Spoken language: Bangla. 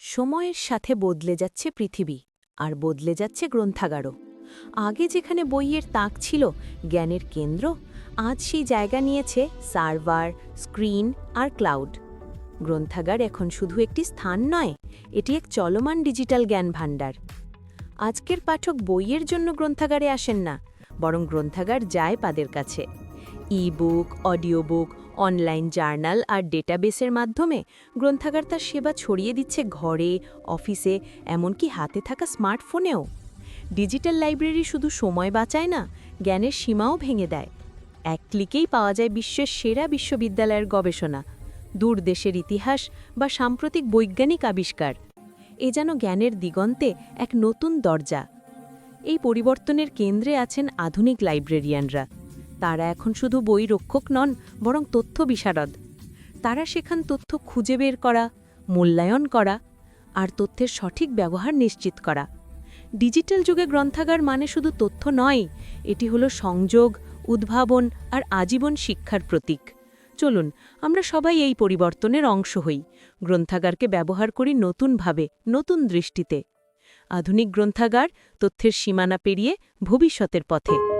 সময়ের সাথে বদলে যাচ্ছে পৃথিবী আর বদলে যাচ্ছে গ্রন্থাগারও। আগে যেখানে বইয়ের তাক ছিল, জ্ঞানের কেন্দ্র, আজ সেই জায়গা নিয়েছে সার্ভার, স্ক্রিন আর ক্লাউড। গ্রন্থাগার এখন শুধু একটি স্থান নয়, এটি এক চলমান ডিজিটাল জ্ঞান ভাণ্ডার আজকের পাঠক বইয়ের জন্য গ্রন্থাগারে আসেন না, বরং গ্রন্থাগার যায় তাদের কাছে। E book audio book online journal আর ডেটাবেসের মাধ্যমে গ্রন্থাগার তার সেবা ছড়িয়ে দিচ্ছে ঘরে, অফিসে, এমনকি হাতে থাকা স্মার্টফোনেও। ডিজিটাল লাইব্রেরি শুধু সময় বাঁচায় না, জ্ঞানের সীমাও ভেঙে দেয়। এক ক্লিকেই পাওয়া যায় বিশ্বের সেরা বিশ্ববিদ্যালয়ের গবেষণা, দূর দেশের ইতিহাস বা সাম্প্রতিক বৈজ্ঞানিক আবিষ্কার। এ যেন জ্ঞানের দিগন্তে এক নতুন দরজা। এই পরিবর্তনের কেন্দ্রে আছেন আধুনিক লাইব্রেরিয়ানরা। তারা এখন শুধু বই রক্ষক নন, বরং তথ্য বিশারদ। তারা সেখান তথ্য খুঁজে বের করা, মূল্যায়ন করা, আর তথ্যের সঠিক ব্যবহার নিশ্চিত করা। ডিজিটাল যুগে গ্রন্থাগার মানে শুধু তথ্য নয়, এটি হলো সংযোগ, উদ্ভাবন আর আজীবন শিক্ষার প্রতীক। চলুন, আমরা সবাই এই পরিবর্তনের অংশ হই। গ্রন্থাগারকে ব্যবহার করি নতুনভাবে, নতুন দৃষ্টিতে। আধুনিক গ্রন্থাগার তথ্যের সীমানা পেরিয়ে ভবিষ্যতের পথে।